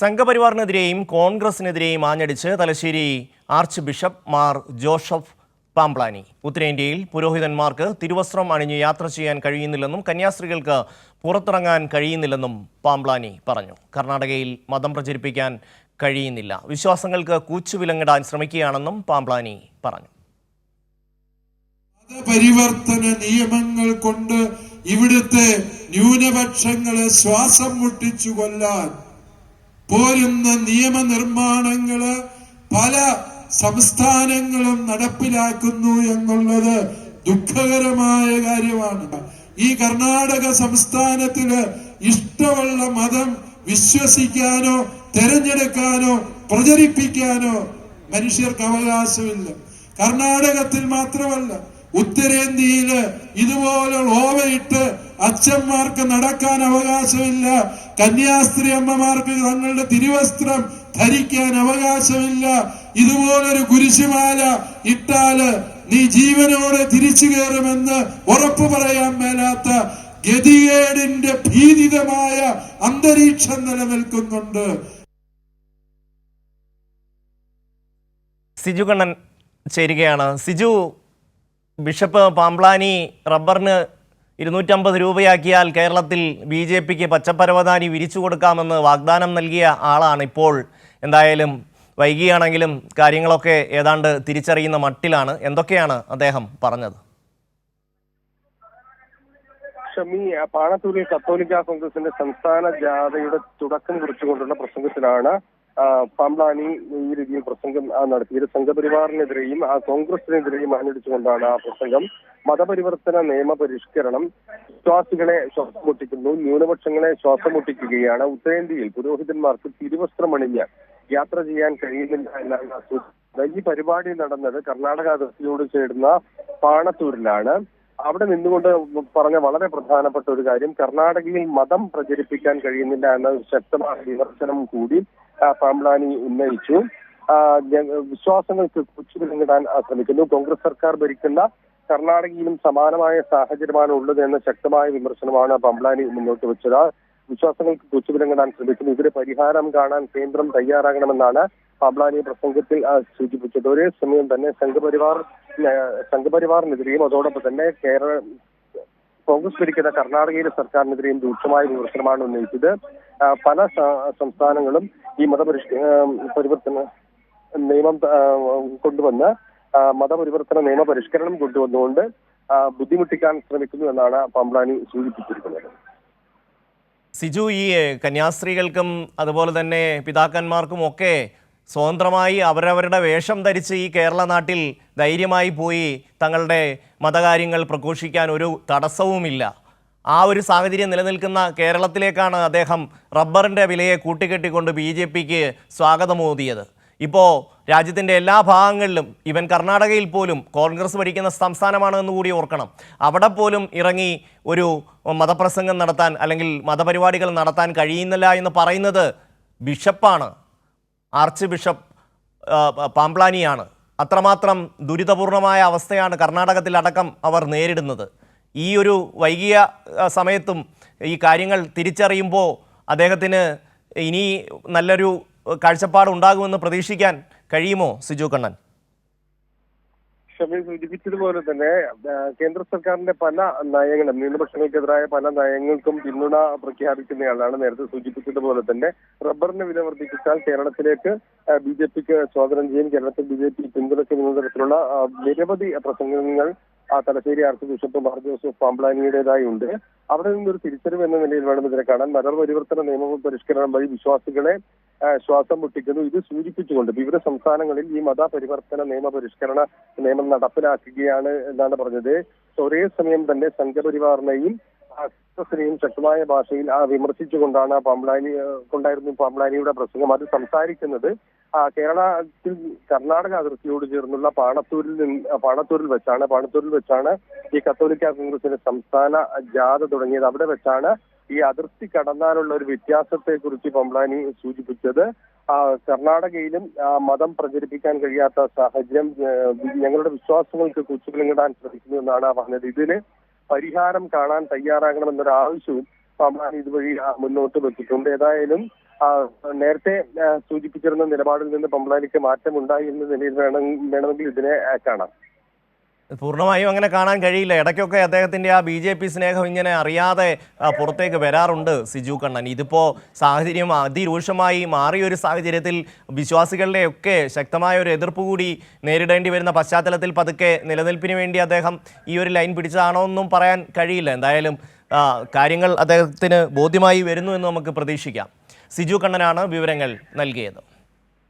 സംഘപരിവാറിനെതിരെയും കോൺഗ്രസിനെതിരെയും ആഞ്ഞടിച്ച് Thalassery archbishop Mar Joseph Pamplany. ഉത്തരേന്ത്യയിൽ പുരോഹിതന്മാർക്ക് തിരുവസ്ത്രം അണിഞ്ഞ് യാത്ര ചെയ്യാൻ കഴിയുന്നില്ലെന്നും കന്യാസ്ത്രീകൾക്ക് പുറത്തിറങ്ങാൻ കഴിയുന്നില്ലെന്നും പാംപ്ലാനി പറഞ്ഞു. കർണാടകയിൽ മതം പ്രചരിപ്പിക്കാൻ കഴിയുന്നില്ല. വിശ്വാസങ്ങൾക്ക് കൂച്ചുവിലങ്ങിടാൻ ശ്രമിക്കുകയാണെന്നും പാംപ്ലാനി പറഞ്ഞു. പരിവർത്തന നിയമങ്ങൾ കൊണ്ട് ഇവിടുത്തെ ന്യൂനപക്ഷങ്ങളെ ശ്വാസം മുട്ടിച്ചു കൊല്ലാൻ പോരുന്ന നിയമനിർമ്മാണങ്ങൾ പല സംസ്ഥാനങ്ങളും നടപ്പിലാക്കുന്നു എന്നുള്ളത് ദുഃഖകരമായ കാര്യമാണ്. ഈ കർണാടക സംസ്ഥാനത്തിൽ ഇഷ്ടമുള്ള മതം വിശ്വസിക്കാനോ തെരഞ്ഞെടുക്കാനോ പ്രചരിപ്പിക്കാനോ മനുഷ്യർക്ക് അവകാശമില്ല. കർണാടകത്തിൽ മാത്രമല്ല ഉത്തരേന്ത്യയിൽ ഇതുപോലെ ഓവയിട്ട് അച്ഛന്മാർക്ക് നടക്കാൻ അവകാശമില്ല. കന്യാസ്ത്രീ അമ്മമാർക്ക് തങ്ങളുടെ തിരുവസ്ത്രം ധരിക്കാൻ അവകാശമില്ല. ഇതുപോലൊരു കുരിശുമാല ഇട്ടാൽ നീ ജീവനോടെ തിരിച്ചു കയറുമെന്ന് ഉറപ്പു പറയാൻ മേലാത്ത ഗതികേടിന്റെ ഭീതിതമായ അന്തരീക്ഷം നിലനിൽക്കുന്നുണ്ട്. സിജു കണ്ണൻ ചേരുകയാണ്. സിജു ബിഷപ്പ് പാംപ്ലാനി റബ്ബറിന് ഇരുന്നൂറ്റമ്പത് രൂപയാക്കിയാൽ കേരളത്തിൽ ബി ജെ പിക്ക് പച്ചപ്പരവതാനി വിരിച്ചു കൊടുക്കാമെന്ന് വാഗ്ദാനം നൽകിയ ആളാണ് ഇപ്പോൾ. എന്തായാലും വൈകിയാണെങ്കിലും കാര്യങ്ങളൊക്കെ ഏതാണ്ട് തിരിച്ചറിയുന്ന മട്ടിലാണ്. എന്തൊക്കെയാണ് അദ്ദേഹം പറഞ്ഞത്? ഷമി പാണത്തൂരിൽ കത്തോലിക്ക കോൺഗ്രസിന്റെ സംസ്ഥാന ജാഥയുടെ തുടക്കം കുറിച്ചുകൊണ്ടുള്ള പ്രസംഗത്തിലാണ് ആ, പാംപ്ലാനി ഈ രീതിയിൽ പ്രസംഗം നടത്തിയത് സംഘപരിവാറിനെതിരെയും ആ കോൺഗ്രസിനെതിരെയും ആഞ്ഞടിച്ചുകൊണ്ടാണ് ആ പ്രസംഗം. മതപരിവർത്തന നിയമ പരിഷ്കരണം വിശ്വാസികളെ ശ്വാസം മുട്ടിക്കുന്നു ന്യൂനപക്ഷങ്ങളെ ശ്വാസം മുട്ടിക്കുകയാണ് ഉത്തരേന്ത്യയിൽ പുരോഹിതന്മാർക്ക് തിരുവസ്ത്രം അണിഞ്ഞ് യാത്ര ചെയ്യാൻ കഴിയുന്നില്ല എന്നാണ് സൂചിപ്പിക്കുന്നത്. ഈ പരിപാടി നടന്നത് കർണാടക അതിർത്തിയോട് ചേരുന്ന പാണത്തൂരിലാണ്. അവിടെ നിന്നുകൊണ്ട് പറഞ്ഞ വളരെ പ്രധാനപ്പെട്ട ഒരു കാര്യം കർണാടകയിൽ മതം പ്രചരിപ്പിക്കാൻ കഴിയുന്നില്ല എന്ന ശക്തമായ വിമർശനം കൂടി ആ, പാംപ്ലാനി ഉന്നയിച്ചു. വിശ്വാസങ്ങൾക്ക് കുച്ചുവിലങ്ങിടാൻ ശ്രമിക്കുന്നു. കോൺഗ്രസ് സർക്കാർ ഭരിക്കുന്ന കർണാടകയിലും സമാനമായ സാഹചര്യമാണ് ഉള്ളത് എന്ന ശക്തമായ വിമർശനമാണ് പംബ്ലാനി മുന്നോട്ട് വെച്ചത്. വിശ്വാസങ്ങൾക്ക് കുച്ചുവിലങ്ങിടാൻ ശ്രമിക്കുന്നു. ഇതിന് പരിഹാരം കാണാൻ കേന്ദ്രം തയ്യാറാകണമെന്നാണ് പംപ്ലാനി പ്രസംഗത്തിൽ സൂചിപ്പിച്ചത്. ഒരേ സമയം തന്നെ സംഘപരിവാർ സംഘപരിവാറിനെതിരെയും അതോടൊപ്പം തന്നെ കേരള കോൺഗ്രസ് ഭരിക്കുന്ന കർണാടകയിലെ സർക്കാരിനെതിരെയും രൂക്ഷമായ വിമർശനമാണ് ഉന്നയിച്ചത്. പല സംസ്ഥാനങ്ങളും ഈ മതപരിഷ് പരിവർത്തന നിയമം കൊണ്ടുവന്ന് മതപരിവർത്തന നിയമ പരിഷ്കരണം കൊണ്ടുവന്നുകൊണ്ട് ബുദ്ധിമുട്ടിക്കാൻ ശ്രമിക്കുന്നു എന്നാണ് പമ്പ്ലാനി സൂചിപ്പിച്ചിരിക്കുന്നത്. സിജു ഈ കന്യാസ്ത്രീകൾക്കും അതുപോലെ തന്നെ പിതാക്കന്മാർക്കും ഒക്കെ സ്വതന്ത്രമായി അവരവരുടെ വേഷം ധരിച്ച് ഈ കേരള നാട്ടിൽ ധൈര്യമായി പോയി തങ്ങളുടെ മതകാര്യങ്ങൾ പ്രഘോഷിക്കാൻ ഒരു തടസ്സവുമില്ല. ആ ഒരു സാഹചര്യം നിലനിൽക്കുന്ന കേരളത്തിലേക്കാണ് അദ്ദേഹം റബ്ബറിന്റെ വിലയെ കൂട്ടിക്കെട്ടിക്കൊണ്ട് ബി ജെ പിക്ക് സ്വാഗതമോതിയത്. ഇപ്പോൾ രാജ്യത്തിന്റെ എല്ലാ ഭാഗങ്ങളിലും ഇവൻ കർണാടകയിൽ പോലും കോൺഗ്രസ് ഭരിക്കുന്ന സംസ്ഥാനമാണ് എന്ന് കൂടി ഓർക്കണം. അവിടെ പോലും ഇറങ്ങി ഒരു മതപ്രസംഗം നടത്താൻ അല്ലെങ്കിൽ മതപരിപാടികൾ നടത്താൻ കഴിയുന്നില്ല എന്ന് പറയുന്നത് ബിഷപ്പാണ്. ആർച്ച് ബിഷപ്പ് പാംപ്ലാനിയാണ്. അത്രമാത്രം ദുരിതപൂർണമായ അവസ്ഥയാണ് കർണാടകത്തിലടക്കം അവർ നേരിടുന്നത്. ഈ ഒരു വൈകിയ സമയത്തും ഈ കാര്യങ്ങൾ തിരിച്ചറിയുമ്പോൾ അദ്ദേഹത്തിന് ഇനി നല്ലൊരു കാഴ്ചപ്പാട് ഉണ്ടാകുമെന്ന് പ്രതീക്ഷിക്കാൻ കഴിയുമോ സിജു കണ്ണൻ? ഷമീർ സൂചിപ്പിച്ചതുപോലെ തന്നെ കേന്ദ്ര സർക്കാരിന്റെ പല നയങ്ങളും ന്യൂനപക്ഷങ്ങൾക്കെതിരായ പല നയങ്ങൾക്കും പിന്തുണ പ്രഖ്യാപിക്കുന്നയാളാണ് നേരത്തെ സൂചിപ്പിച്ചതുപോലെ തന്നെ. റബ്ബറിന് വില വർദ്ധിപ്പിച്ചാൽ കേരളത്തിലേക്ക് ബി ജെ പിക്ക് സ്വാഗതം ചെയ്യും. കേരളത്തിൽ ബി ജെ പി പിന്തുണയ്ക്കുന്ന തരത്തിലുള്ള നിരവധി പ്രസംഗങ്ങൾ ആ Thalassery archbishop Mar Joseph പാമ്പ്ലാനിയുടേതായി ഉണ്ട്. അവിടെ നിന്നൊരു തിരിച്ചറിവ് എന്ന നിലയിൽ വേണം ഇതിനെ കാണാൻ. മതപരിവർത്തന നിയമ പരിഷ്കരണം വഴി വിശ്വാസികളെ ശ്വാസം മുട്ടിക്കുന്നു. ഇത് സൂചിപ്പിച്ചുകൊണ്ട് വിവിധ സംസ്ഥാനങ്ങളിൽ ഈ മതപരിവർത്തന നിയമ പരിഷ്കരണ നിയമം നടപ്പിലാക്കുകയാണ് എന്നാണ് പറഞ്ഞത്. ഒരേ സമയം തന്നെ സംഘപരിവാറിനെയും കോൺഗ്രസിനെയും ശക്തമായ ഭാഷയിൽ വിമർശിച്ചുകൊണ്ടാണ് ആ, കൊണ്ടായിരുന്നു പാംബ്ലാനിയുടെ പ്രസംഗം. അത് സംസാരിക്കുന്നത് കേരളത്തിൽ കർണാടക അതിർത്തിയോട് ചേർന്നുള്ള പാണത്തൂരിൽ നിന്ന് പാണത്തൂരിൽ വെച്ചാണ്. പാണത്തൂരിൽ വെച്ചാണ് ഈ കത്തോലിക്ക കോൺഗ്രസിന്റെ സംസ്ഥാന ജാഥ തുടങ്ങിയത്. അവിടെ വെച്ചാണ് ഈ അതിർത്തി കടന്നാലുള്ള ഒരു വ്യത്യാസത്തെ കുറിച്ച് പമ്പ്ലാനി സൂചിപ്പിച്ചത് കർണാടകയിലും മതം പ്രചരിപ്പിക്കാൻ കഴിയാത്ത സാഹചര്യം ഞങ്ങളുടെ വിശ്വാസങ്ങൾക്ക് കുച്ചുകളിങ്ങിടാൻ ശ്രമിക്കുന്നു എന്നാണ് പറഞ്ഞത്. ഇതിന് പരിഹാരം കാണാൻ തയ്യാറാകണമെന്നൊരു ആവശ്യവും പമാൻ ഇതുവഴി മുന്നോട്ട് വെച്ചിട്ടുണ്ട്. ഏതായാലും നേരത്തെ സൂചിപ്പിച്ചിരുന്ന നിലപാടിൽ നിന്ന് പമ്പളാനിക്ക് മാറ്റമുണ്ടായി എന്ന നിലയിൽ വേണം വേണമെങ്കിൽ ഇതിനെ കാണാം. പൂർണമായും അങ്ങനെ കാണാൻ കഴിയില്ല. ഇടയ്ക്കൊക്കെ അദ്ദേഹത്തിന്റെ ആ ബി ജെ പി സ്നേഹം ഇങ്ങനെ അറിയാതെ പുറത്തേക്ക് വരാറുണ്ട് സിജു കണ്ണൻ. ഇതിപ്പോൾ സാഹചര്യം അതിരൂക്ഷമായി മാറിയ ഒരു സാഹചര്യത്തിൽ വിശ്വാസികളുടെ ഒക്കെ ശക്തമായ ഒരു എതിർപ്പ് കൂടി നേരിടേണ്ടി വരുന്ന പശ്ചാത്തലത്തിൽ പതുക്കെ നിലനിൽപ്പിന് വേണ്ടി അദ്ദേഹം ഈ ഒരു ലൈൻ പിടിച്ചതാണോ എന്നും പറയാൻ കഴിയില്ല. എന്തായാലും കാര്യങ്ങൾ അദ്ദേഹത്തിന് ബോധ്യമായി വരുന്നു എന്ന് നമുക്ക് പ്രതീക്ഷിക്കാം. സിജു കണ്ണനാണ് വിവരങ്ങൾ നൽകിയത്.